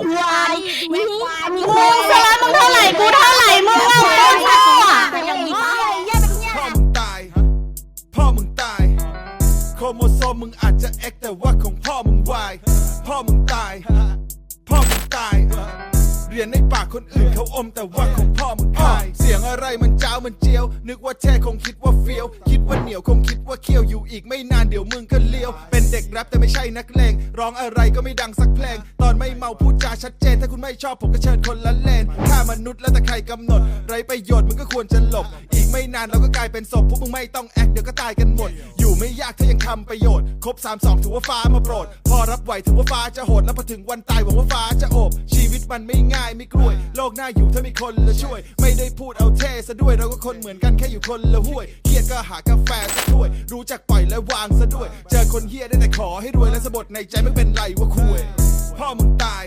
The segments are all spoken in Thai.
ควายไอ้ควายมึงสลับมึงเท่าไหร่กูเท่าไหร่มึงเอาโคตรโง่อะอย่างนี้ป้าเยี่ยเป็นเยี่ยพ่อมึงตาย พ่อมึงตาย โครโมโซมมึงอาจจะเอ็กแต่ว่าของพ่อ รียนในปากคนอื่นเขาอมแต่ว่าของพ่อมึงพายเสียงอะไรมันเจ้ามันเจียว นึกว่าแช่คงคิดว่าเฟี้ยว คิดว่าเหนียวคงคิดว่าเคี้ยวอยู่อีกไม่นานเดี๋ยวมึงก็เลี้ยว เป็นเด็กแรปแต่ไม่ใช่นักเลงร้องอะไรก็ไม่ดังสักเพลง ตอนไม่เมาพูดจาชัดเจน ถ้าคุณไม่ชอบผมก็เชิญคนละเลนถ้ามนุษย์แล้วแต่ใครกำหนด ไรประโยชน์มึงก็ควรจะหลบอ ไม่นานเราก็กลายเป็นศพพวกมึงไม่ต้องแอคเดี๋ยวก็ตายกันหมด อยู่ไม่ยากถ้ายังทำประโยชน์ ครบ 3 2 ถือว่าฟ้ามาโปรด พอรับไหวถือว่าฟ้าจะโหด แล้วพอถึงวันตายหวังว่าฟ้าจะโอบ ชีวิตมันไม่ง่ายไม่กล้วย โลกหน้าอยู่ถ้ามีคนละช่วย ไม่ได้พูดเอาเท่ซะด้วยเราก็คนเหมือนกันแค่อยู่คนละห้วยเครียดก็หากาแฟสักถ้วย รู้จักปล่อยและวางซะด้วย เจอคนเฮียได้แต่ขอให้รวยและสะบดในใจไม่เป็นไรว่าคุยพ่อมึงตาย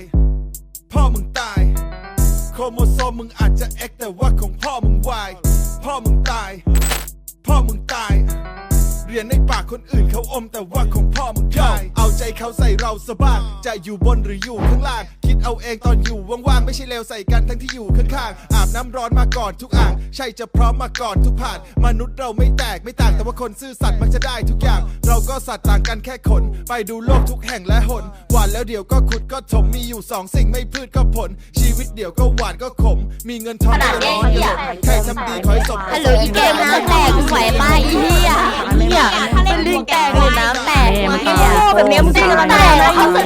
พ่อมึงตาย โครโมโซมมึงอาจจะเอ็กแต่ว่าของพ่อมึงวาย พ่อมึงตาย พ่อมึงตาย เรียนในปากคนอื่นเขาอมแต่ว่าของพ่อมึงได้เอาใจเขาใส่เราสะบ้างจะอยู่บนหรืออยู่ข้างล่าง คิดเอาเองตอนอยู่ว่างๆไม่ใช่เลวใส่กันทั้งที่อยู่ข้างๆอาบน้ำร้อนมาก่อนทุกอ่างใช่จะพร้อมมาก่อนทุกผ่าน มนุษย์เราไม่แตกไม่ต่างแต่ว่าคนซื่อสัตย์มักจะได้ทุกอย่าง เราก็สัตว์ต่างกันแค่ขนไปดูโลกทุกแห่งและหนหวานแล้วเดี๋ยวก็ขุดก็ถมมีอยู่สองสิ่งไม่พืชก็ผล ชีวิตเดี๋ยวก็หวานก็ขม มีเงินทองก็ร้อนหลงใครทำดีขอให้สมฮัลโหลอีเกมน้ำแตกมึงไหวป้า อีเหี้ยเนี่ยเป็นลิงแตกเลยน้ำแตกมึงเหี้ยแบบเนี้ย